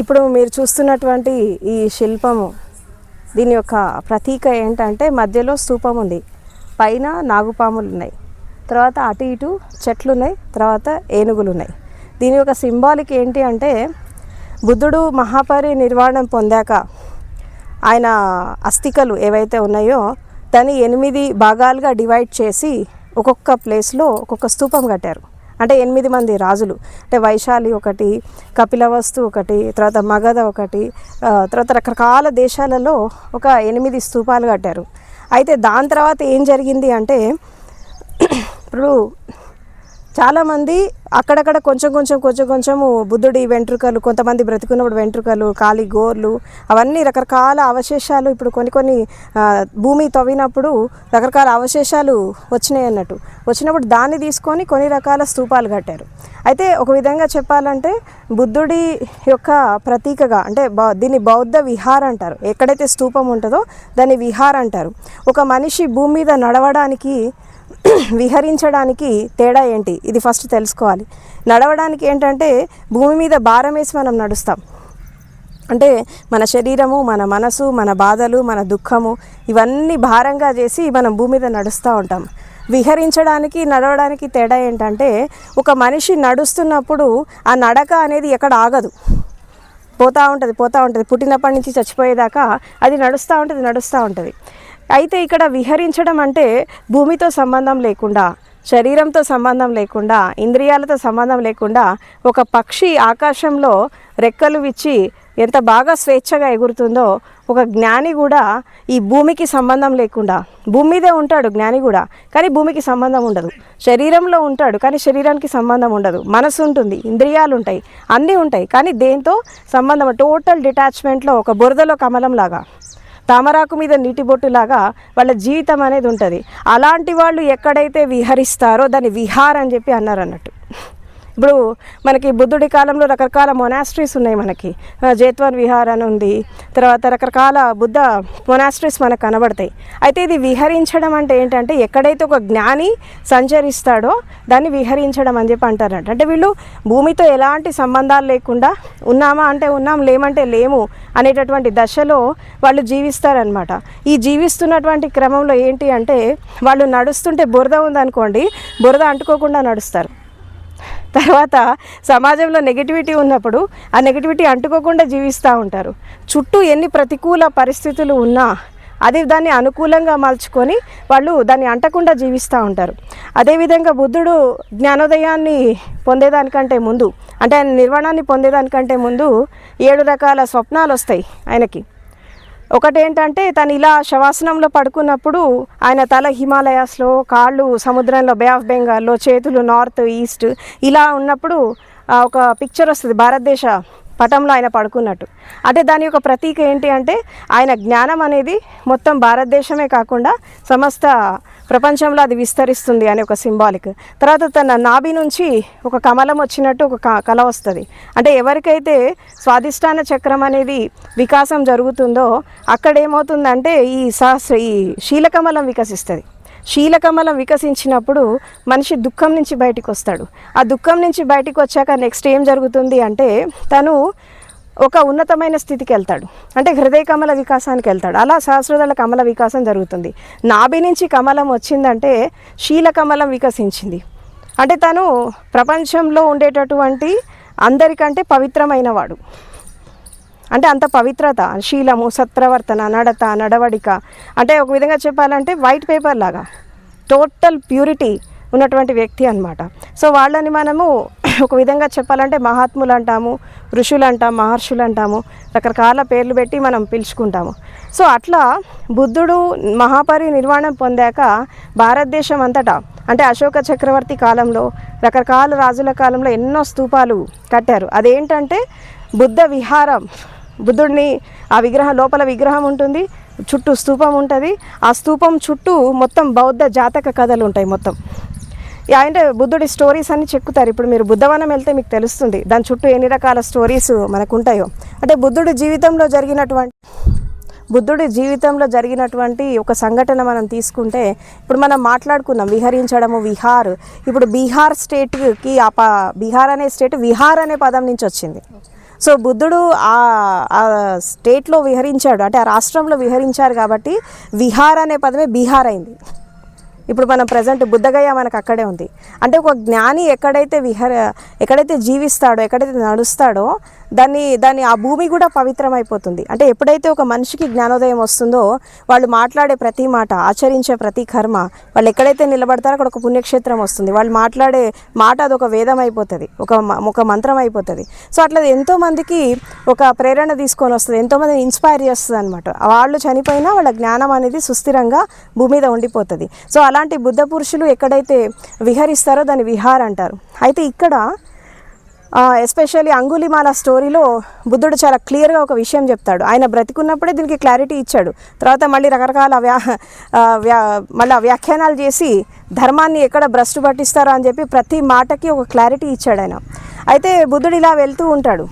ఇప్పుడు మీరు చూస్తున్నటువంటి ఈ శిల్పము దీని యొక్క ప్రతీక ఏంటంటే మధ్యలో స్తూపం ఉంది. పైన నాగుపాములు ఉన్నాయి. తర్వాత అటు ఇటు చెట్లు ఉన్నాయి తర్వాత ఏనుగులు ఉన్నాయి దీని యొక్క సింబాలిక్ ఏంటి అంటే బుద్ధుడు మహాపరి నిర్వాణం పొందాక ఆయన అస్థికలు ఏవైతే ఉన్నాయో దాన్ని ఎనిమిది భాగాలుగా డివైడ్ చేసి ఒక్కొక్క ప్లేస్లో ఒక్కొక్క స్తూపం కట్టారు. అంటే ఎనిమిది మంది రాజులు. అంటే వైశాలి ఒకటి కపిలవస్తు ఒకటి తర్వాత మగధ ఒకటి తర్వాత రకరకాల దేశాలలో ఒక ఎనిమిది స్తూపాలు కట్టారు. అయితే దాని తర్వాత ఏం జరిగింది అంటే ఇప్పుడు చాలామంది అక్కడక్కడ కొంచెం కొంచెం కొంచెం కొంచెము బుద్ధుడి వెంట్రుకలు కొంతమంది బ్రతికున్నప్పుడు వెంట్రుకలు కాలి గోర్లు అవన్నీ రకరకాల అవశేషాలు ఇప్పుడు కొన్ని కొన్ని భూమి తవ్వినప్పుడు రకరకాల అవశేషాలు వచ్చినాయి అన్నట్టు. వచ్చినప్పుడు దాన్ని తీసుకొని కొన్ని రకాల స్తూపాలు కట్టారు. అయితే ఒక విధంగా చెప్పాలంటే బుద్ధుడి యొక్క ప్రతీకగా అంటే బౌ దీన్ని బౌద్ధ విహార్ అంటారు. ఎక్కడైతే స్తూపం ఉంటుందో దాన్ని విహార్ అంటారు. ఒక మనిషి భూమి మీద నడవడానికి విహరించడానికి తేడా ఏంటి? ఇది ఫస్ట్ తెలుసుకోవాలి. నడవడానికి ఏంటంటే భూమి మీద భారం వేసి మనం నడుస్తాం. అంటే మన శరీరము మన మనసు మన బాధలు మన దుఃఖము ఇవన్నీ భారంగా చేసి మనం భూమి మీద నడుస్తూ ఉంటాం. విహరించడానికి నడవడానికి తేడా ఏంటంటే ఒక మనిషి నడుస్తున్నప్పుడు ఆ నడక అనేది ఎక్కడ ఆగదు. పోతూ ఉంటుంది పోతూ ఉంటుంది. పుట్టినప్పటి నుంచి చచ్చిపోయేదాకా అది నడుస్తూ ఉంటుంది నడుస్తూ ఉంటుంది. అయితే ఇక్కడ విహరించడం అంటే భూమితో సంబంధం లేకుండా శరీరంతో సంబంధం లేకుండా ఇంద్రియాలతో సంబంధం లేకుండా ఒక పక్షి ఆకాశంలో రెక్కలు విచ్చి ఎంత బాగా స్వేచ్ఛగా ఎగురుతుందో ఒక జ్ఞాని కూడా ఈ భూమికి సంబంధం లేకుండా భూమి మీదే ఉంటాడు జ్ఞాని కూడా కానీ భూమికి సంబంధం ఉండదు. శరీరంలో ఉంటాడు కానీ శరీరానికి సంబంధం ఉండదు. మనసు ఉంటుంది ఇంద్రియాలు ఉంటాయి అన్నీ ఉంటాయి కానీ దేంతో సంబంధం? టోటల్ డిటాచ్మెంట్లో ఒక బురదలో కమలం లాగా. తామరాకు మీద నీటి బొట్టులాగా వాళ్ళ జీవితం అనేది ఉంటుంది. అలాంటి వాళ్ళు ఎక్కడైతే విహరిస్తారో దాన్ని విహార్ అని చెప్పి అన్నారు అన్నట్టు. ఇప్పుడు మనకి బుద్ధుడి కాలంలో రకరకాల మొనాస్ట్రీస్ ఉన్నాయి మనకి. జేత్వన్ విహార్ అని ఉంది. తర్వాత రకరకాల బుద్ధ మొనాస్ట్రీస్ మనకు కనబడతాయి. అయితే ఇది విహరించడం అంటే ఏంటంటే ఎక్కడైతే ఒక జ్ఞాని సంచరిస్తాడో దాన్ని విహరించడం అని చెప్పి అంటారంట. అంటే వీళ్ళు భూమితో ఎలాంటి సంబంధాలు లేకుండా ఉన్నామా అంటే ఉన్నాం లేమంటే లేము అనేటటువంటి దశలో వాళ్ళు జీవిస్తారనమాట ఈ జీవిస్తున్నటువంటి క్రమంలో ఏంటి అంటే వాళ్ళు నడుస్తుంటే బురద ఉందనుకోండి బురద అంటుకోకుండా నడుస్తారు. తర్వాత సమాజంలో నెగిటివిటీ ఉన్నప్పుడు ఆ నెగిటివిటీ అంటుకోకుండా జీవిస్తూ ఉంటారు. చుట్టూ ఎన్ని ప్రతికూల పరిస్థితులు ఉన్నా అది దాన్ని అనుకూలంగా మలుచుకొని వాళ్ళు దాన్ని అంటకుండా జీవిస్తూ ఉంటారు. అదేవిధంగా బుద్ధుడు జ్ఞానోదయాన్ని పొందేదానికంటే ముందు అంటే ఆయన నిర్వాణాన్ని పొందేదానికంటే ముందు ఏడు రకాల స్వప్నాలు వస్తాయి ఆయనకి. ఒకటేంటంటే తను ఇలా శవాసనంలో పడుకున్నప్పుడు ఆయన తల హిమాలయాస్లో కాళ్ళు సముద్రంలో బే ఆఫ్ బెంగాల్లో చేతులు నార్త్ ఈస్ట్ ఇలా ఉన్నప్పుడు ఒక పిక్చర్ వస్తుంది భారతదేశ పటంలో ఆయన పడుకున్నట్టు. అంటే దాని యొక్క ప్రతీక ఏంటి అంటే ఆయన జ్ఞానం అనేది మొత్తం భారతదేశమే కాకుండా సమస్త ప్రపంచంలో అది విస్తరిస్తుంది అని ఒక సింబాలిక్. తర్వాత తన నాభి నుంచి ఒక కమలం వచ్చినట్టు ఒక క- కళ వస్తుంది. అంటే ఎవరికైతే స్వాదిష్టాన చక్రం అనేది వికాసం జరుగుతుందో అక్కడ ఏమవుతుందంటే ఈ సహస్ర ఈ శీలకమలం వికసిస్తుంది. శీలకమలం వికసించినప్పుడు మనిషి దుఃఖం నుంచి బయటకు వస్తాడు ఆ దుఃఖం నుంచి బయటికి వచ్చాక నెక్స్ట్ ఏం జరుగుతుంది అంటే తను ఒక ఉన్నతమైన స్థితికి వెళ్తాడు. అంటే హృదయ కమల వికాసానికి వెళ్తాడు. అలా సహస్రదళ కమల వికాసం జరుగుతుంది. నాభి నుంచి కమలం వచ్చిందంటే శీల కమలం వికసించింది. అంటే తను ప్రపంచంలో ఉండేటటువంటి అందరికంటే పవిత్రమైన వాడు అంటే అంత పవిత్రత శీలము సత్ప్రవర్తన నడత నడవడిక. అంటే ఒక విధంగా చెప్పాలంటే వైట్ పేపర్ లాగా. టోటల్ ప్యూరిటీ ఉన్నటువంటి వ్యక్తి అన్నమాట. సో వాళ్ళని మనము ఒక విధంగా చెప్పాలంటే మహాత్ములు అంటాము ఋషులు అంటాం మహర్షులు అంటాము రకరకాల పేర్లు పెట్టి మనం పిలుచుకుంటాము. సో అట్లా బుద్ధుడు మహాపరినిర్వాణం పొందాక భారతదేశం అంతటా అంటే అశోక చక్రవర్తి కాలంలో రకరకాల రాజుల కాలంలో ఎన్నో స్తూపాలు కట్టారు. అదేంటంటే బుద్ధ విహారం బుద్ధుడిని ఆ విగ్రహం లోపల విగ్రహం ఉంటుంది చుట్టూ స్తూపం ఉంటుంది. ఆ స్తూపం చుట్టూ మొత్తం బౌద్ధ జాతక కథలు ఉంటాయి మొత్తం. అంటే బుద్ధుడి స్టోరీస్ అన్ని చెక్కుతారు. ఇప్పుడు మీరు బుద్ధవనం వెళ్తే మీకు తెలుస్తుంది దాని చుట్టూ ఎన్ని రకాల స్టోరీస్ మనకు ఉంటాయో అంటే బుద్ధుడి జీవితంలో జరిగినటువంటి బుద్ధుడి జీవితంలో జరిగినటువంటి ఒక సంఘటన మనం తీసుకుంటే ఇప్పుడు మనం మాట్లాడుకున్నాం విహరించడము విహార్. ఇప్పుడు బీహార్ స్టేట్కి ఆ ప బీహార్ అనే స్టేట్ విహార్ అనే పదం నుంచి వచ్చింది. సో బుద్ధుడు ఆ స్టేట్లో విహరించాడు అంటే ఆ రాష్ట్రంలో విహరించారు కాబట్టి విహార్ అనే పదమే బీహార్ అయింది. ఇప్పుడు మనం ప్రజెంట్ బుద్ధగయ మనకు అక్కడే ఉంది. అంటే ఒక జ్ఞాని ఎక్కడైతే విహర ఎక్కడైతే జీవిస్తాడో ఎక్కడైతే నడుస్తాడో దాన్ని దాన్ని ఆ భూమి కూడా పవిత్రమైపోతుంది. అంటే ఎప్పుడైతే ఒక మనిషికి జ్ఞానోదయం వస్తుందో వాళ్ళు మాట్లాడే ప్రతి మాట ఆచరించే ప్రతి కర్మ వాళ్ళు ఎక్కడైతే నిలబడతారో అక్కడ ఒక పుణ్యక్షేత్రం వస్తుంది. వాళ్ళు మాట్లాడే మాట అది ఒక వేదం అయిపోతుంది ఒక ఒక మంత్రం అయిపోతుంది సో అట్లా ఎంతోమందికి ఒక ప్రేరణ తీసుకొని వస్తుంది ఎంతోమందిని ఇన్స్పైర్ చేస్తుంది అనమాట వాళ్ళు చనిపోయినా వాళ్ళ జ్ఞానం అనేది సుస్థిరంగా భూమి మీద ఉండిపోతుంది. సో అలాంటి బుద్ధ పురుషులు ఎక్కడైతే విహరిస్తారో దాన్ని విహార్ అంటారు. అయితే ఇక్కడ ఎస్పెషల్లీ అంగులిమాల స్టోరీలో బుద్ధుడు చాలా క్లియర్గా ఒక విషయం చెప్తాడు. ఆయన బ్రతికున్నప్పుడే దీనికి క్లారిటీ ఇచ్చాడు. తర్వాత మళ్ళీ రకరకాల వ్యా వ్యా మళ్ళీ వ్యాఖ్యానాలు చేసి ధర్మాన్ని ఎక్కడ భ్రష్టు పట్టిస్తారో అని చెప్పి ప్రతి మాటకి ఒక క్లారిటీ ఇచ్చాడు ఆయన. అయితే బుద్ధుడు ఇలా వెళ్తూ ఉంటాడు.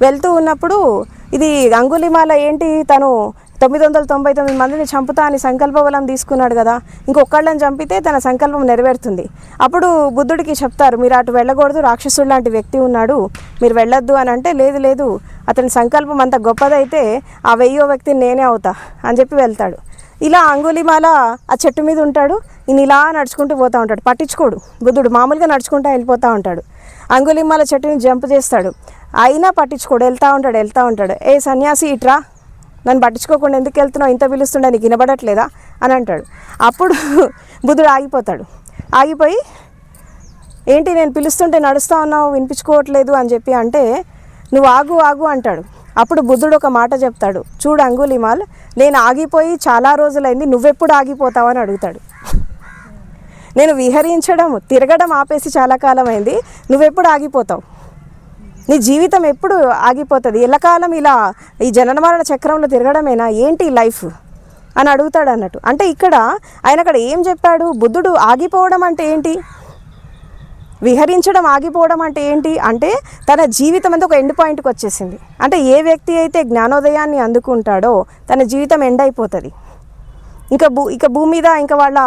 వెళ్తూ ఉన్నప్పుడు ఇది అంగులిమాల ఏంటి? తను తొమ్మిది వందల తొంభై తొమ్మిది మందిని చంపుతా అని సంకల్ప బలం తీసుకున్నాడు కదా. ఇంకొకళ్ళని చంపితే తన సంకల్పం నెరవేరుతుంది. అప్పుడు బుద్ధుడికి చెప్తారు మీరు అటు వెళ్ళకూడదు రాక్షసుడు లాంటి వ్యక్తి ఉన్నాడు. మీరు వెళ్ళొద్దు అని అంటే లేదు లేదు అతని సంకల్పం అంత గొప్పదైతే ఆ వెయ్యో వ్యక్తిని నేనే అవుతా అని చెప్పి వెళ్తాడు. ఇలా అంగులిమాల ఆ చెట్టు మీద ఉంటాడు ఈయన ఇలా నడుచుకుంటూ పోతూ ఉంటాడు. పట్టించుకోడు బుద్ధుడు మామూలుగా నడుచుకుంటూ వెళ్ళిపోతూ ఉంటాడు. అంగులిమాల చెట్టుని జంప్ చేస్తాడు. అయినా పట్టించుకోడు వెళ్తూ ఉంటాడు వెళ్తూ ఉంటాడు. ఏ సన్యాసి ఇట్రా నన్ను పట్టించుకోకుండా ఎందుకు వెళ్తున్నావు? ఇంత పిలుస్తుండే నీకు వినబడట్లేదా? అని అంటాడు. అప్పుడు బుద్ధుడు ఆగిపోతాడు. ఆగిపోయి ఏంటి నేను పిలుస్తుంటే నడుస్తా ఉన్నావు వినిపించుకోవట్లేదు అని చెప్పి అంటే నువ్వు ఆగు ఆగు అంటాడు. అప్పుడు బుద్ధుడు ఒక మాట చెప్తాడు. చూడు అంగులిమాల్ నేను ఆగిపోయి చాలా రోజులైంది నువ్వెప్పుడు ఆగిపోతావు అని అడుగుతాడు. నేను విహరించడం తిరగడం ఆపేసి చాలా కాలం అయింది నువ్వెప్పుడు ఆగిపోతావు? నీ జీవితం ఎప్పుడు ఆగిపోతుంది? ఎల్లకాలం ఇలా ఈ జనన మరణ చక్రంలో తిరగడమేనా? ఏంటి లైఫ్? అని అడుగుతాడు అన్నట్టు. అంటే ఇక్కడ ఆయన అక్కడ ఏం చెప్పాడు? బుద్ధుడు ఆగిపోవడం అంటే ఏంటి? విహరించడం ఆగిపోవడం అంటే ఏంటి? అంటే తన జీవితం అంతా ఒక ఎండ్ పాయింట్కి వచ్చేసింది. అంటే ఏ వ్యక్తి అయితే జ్ఞానోదయాన్ని అందుకుంటాడో తన జీవితం ఎండ్ అయిపోతుంది. ఇంకా భూ ఇక భూమి మీద ఇంకా వాళ్ళ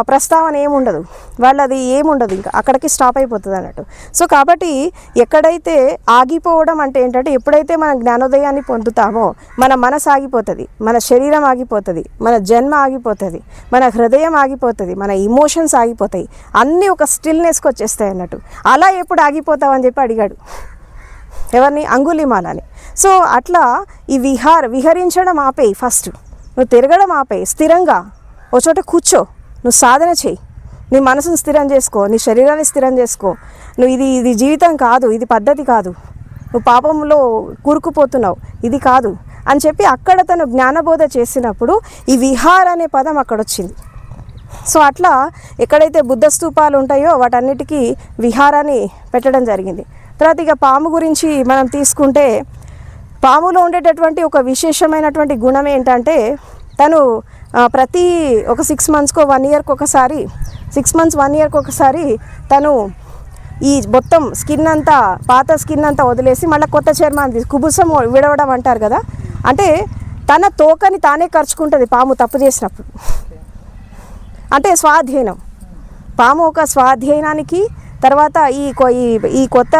ప్రస్తావన ఏముండదు. వాళ్ళది ఏముండదు ఇంకా. అక్కడికి స్టాప్ అయిపోతుంది అన్నట్టు. సో కాబట్టి ఎక్కడైతే ఆగిపోవడం అంటే ఏంటంటే ఎప్పుడైతే మనం జ్ఞానోదయాన్ని పొందుతామో మన మనసు ఆగిపోతుంది మన శరీరం ఆగిపోతుంది మన జన్మ ఆగిపోతుంది మన హృదయం ఆగిపోతుంది మన ఇమోషన్స్ ఆగిపోతాయి. అన్నీ ఒక స్టిల్నెస్కి వచ్చేస్తాయి అన్నట్టు. అలా ఎప్పుడు ఆగిపోతావని చెప్పి అడిగాడు. ఎవరిని? అంగులిమాలని. సో అట్లా ఈ విహార్ విహరించడం ఆపేయి ఫస్ట్ నువ్వు తిరగడం ఆపే స్థిరంగా. ఓ చోట కూర్చో. నువ్వు సాధన చేయి. నీ మనసును స్థిరం చేసుకో. నీ శరీరాన్ని స్థిరం చేసుకో. నువ్వు ఇది ఇది జీవితం కాదు. ఇది పద్ధతి కాదు. నువ్వు పాపంలో కూరుకుపోతున్నావు. ఇది కాదు. అని చెప్పి అక్కడ తను జ్ఞానబోధ చేసినప్పుడు ఈ విహార్ అనే పదం అక్కడ వచ్చింది సో అట్లా ఎక్కడైతే బుద్ధ స్తూపాలు ఉంటాయో వాటన్నిటికీ విహారాన్ని పెట్టడం జరిగింది. తర్వాత ఇక పాము గురించి మనం తీసుకుంటే పాములో ఉండేటటువంటి ఒక విశేషమైనటువంటి గుణం ఏంటంటే తను ప్రతి ఒక సిక్స్ మంత్స్కో వన్ ఇయర్కి ఒకసారి సిక్స్ మంత్స్ వన్ ఇయర్కి ఒకసారి తను ఈ మొత్తం స్కిన్ అంతా పాత స్కిన్ అంతా వదిలేసి మళ్ళీ కొత్త చర్మాన్ని తీసి కుబుసం విడవడం అంటారు కదా. అంటే తన తోకని తానే ఖర్చుకుంటుంది పాము తప్పు చేసినప్పుడు. అంటే స్వాధీనం. పాము ఒక స్వాధీనానికి తర్వాత ఈ కొ- ఈ ఈ కొత్త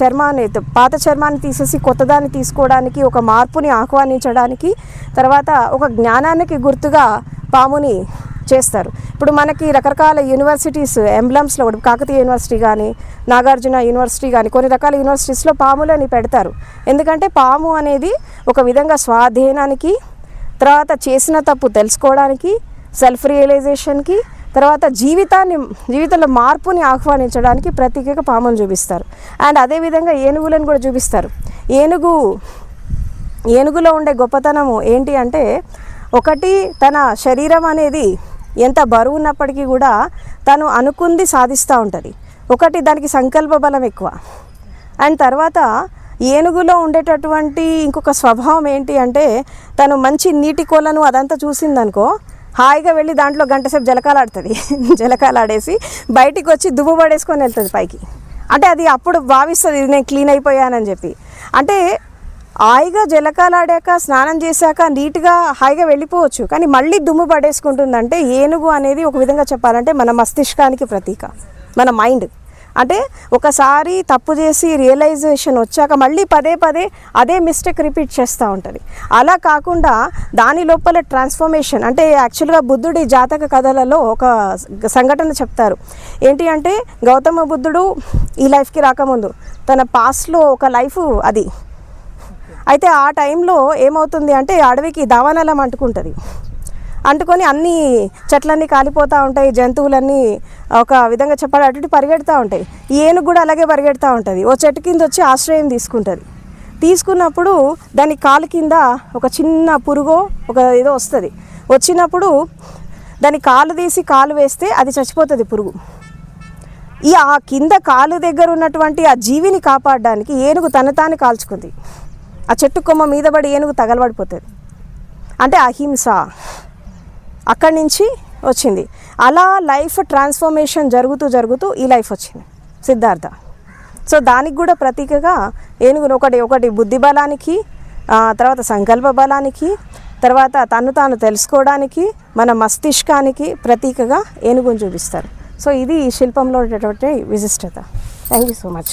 చర్మాన్ని పాత చర్మాన్ని తీసేసి కొత్తదాన్ని తీసుకోవడానికి ఒక మార్పుని ఆహ్వానించడానికి తర్వాత ఒక జ్ఞానానికి గుర్తుగా పాముని చేస్తారు. ఇప్పుడు మనకి రకరకాల యూనివర్సిటీస్ ఎంబ్లమ్స్లో కూడా కాకతీయ యూనివర్సిటీ కానీ నాగార్జున యూనివర్సిటీ కానీ కొన్ని రకాల యూనివర్సిటీస్లో పాములని పెడతారు. ఎందుకంటే పాము అనేది ఒక విధంగా స్వాధీనానికి తర్వాత చేసిన తప్పు తెలుసుకోవడానికి సెల్ఫ్ రియలైజేషన్కి తర్వాత జీవితాన్ని జీవితంలో మార్పుని ఆహ్వానించడానికి ప్రత్యేక పామును చూపిస్తారు. అండ్ అదేవిధంగా ఏనుగులను కూడా చూపిస్తారు. ఏనుగు ఏనుగులో ఉండే గొప్పతనము ఏంటి అంటే ఒకటి తన శరీరం అనేది ఎంత బరువు ఉన్నప్పటికీ కూడా తను అనుకుంది సాధిస్తూ ఉంటుంది. ఒకటి దానికి సంకల్ప బలం ఎక్కువ. అండ్ తర్వాత ఏనుగులో ఉండేటటువంటి ఇంకొక స్వభావం ఏంటి అంటే తను మంచి నీటి కోలను అదంతా చూసిందనుకో హాయిగా వెళ్ళి దాంట్లో గంట సేపు జలకాలాడుతుంది. జలకాలాడేసి బయటికి వచ్చి దుమ్ము పడేసుకొని వెళ్తుంది పైకి. అంటే అది అప్పుడు భావిస్తుంది ఇది నేను క్లీన్ అయిపోయానని చెప్పి. అంటే హాయిగా జలకాలాడాక స్నానం చేశాక నీట్గా హాయిగా వెళ్ళిపోవచ్చు. కానీ మళ్ళీ దుమ్ము పడేసుకుంటుందంటే ఏనుగు అనేది ఒక విధంగా చెప్పాలంటే మన మస్తిష్కానికి ప్రతీక. మన మైండ్. అంటే ఒకసారి తప్పు చేసి రియలైజేషన్ వచ్చాక మళ్ళీ పదే పదే అదే మిస్టేక్ రిపీట్ చేస్తూ ఉంటుంది. అలా కాకుండా దాని లోపల ట్రాన్స్ఫర్మేషన్ అంటే యాక్చువల్గా బుద్ధుడి జాతక కథలలో ఒక సంఘటన చెప్తారు. ఏంటి అంటే గౌతమ బుద్ధుడు ఈ లైఫ్కి రాకముందు తన పాస్ట్లో ఒక లైఫ్ అది. అయితే ఆ టైంలో ఏమవుతుంది అంటే అడవికి దావానలం అంటుకుంటుంది. అంటుకొని అన్ని చెట్లన్నీ కాలిపోతూ ఉంటాయి జంతువులన్నీ ఒక విధంగా చెప్పాలి అటు పరిగెడుతూ ఉంటాయి. ఈ ఏనుగు కూడా అలాగే పరిగెడుతూ ఉంటుంది. ఓ చెట్టు కింద వచ్చి ఆశ్రయం తీసుకుంటుంది. తీసుకున్నప్పుడు దాని కాలు కింద ఒక చిన్న పురుగో ఒక ఏదో వస్తుంది. వచ్చినప్పుడు దాని కాలు తీసి కాలు వేస్తే అది చచ్చిపోతుంది పురుగు. ఈ ఆ కింద కాలు దగ్గర ఉన్నటువంటి ఆ జీవిని కాపాడడానికి ఏనుగు తన తాను కాల్చుకుంది. ఆ చెట్టు కొమ్మ మీద పడి ఏనుగు తగలబడిపోతుంది. అంటే అహింస. అక్కడి నుంచి వచ్చింది. అలా లైఫ్ ట్రాన్స్ఫర్మేషన్ జరుగుతూ జరుగుతూ ఈ లైఫ్ వచ్చింది. సిద్ధార్థ. సో దానికి కూడా ప్రతీకగా ఏనుగును ఒకటి ఒకటి బుద్ధి బలానికి తర్వాత సంకల్ప బలానికి తర్వాత తను తాను తెలుసుకోవడానికి మన మస్తిష్కానికి ప్రతీకగా ఏనుగును చూపిస్తారు. సో ఇది ఈ శిల్పంలో ఉండేటువంటి విశిష్టత. Thank you so much